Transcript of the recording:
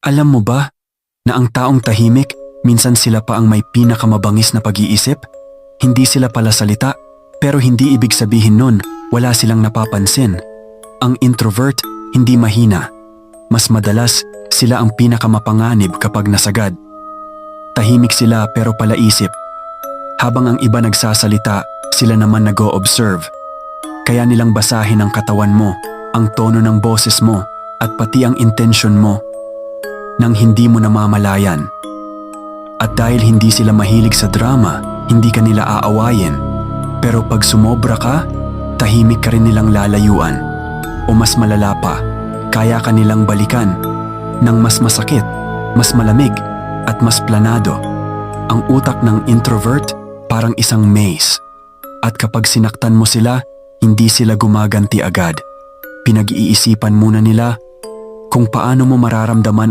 Alam mo ba na ang taong tahimik, minsan sila pa ang may pinakamabangis na pag-iisip? Hindi sila pala salita, pero hindi ibig sabihin nun wala silang napapansin. Ang introvert, hindi mahina. Mas madalas, sila ang pinakamapanganib kapag nasagad. Tahimik sila pero palaisip. Habang ang iba nagsasalita, sila naman nag-o-observe. Kaya nilang basahin ang katawan mo, ang tono ng boses mo, at pati ang intention mo nang hindi mo namamalayan. At dahil hindi sila mahilig sa drama, hindi ka nila aawayin. Pero pag sumobra ka, tahimik ka rin nilang lalayuan. O mas malala pa, kaya ka nilang balikan ng mas masakit, mas malamig, at mas planado. Ang utak ng introvert parang isang maze. At kapag sinaktan mo sila, hindi sila gumaganti agad. Pinag-iisipan muna nila kung paano mo mararamdaman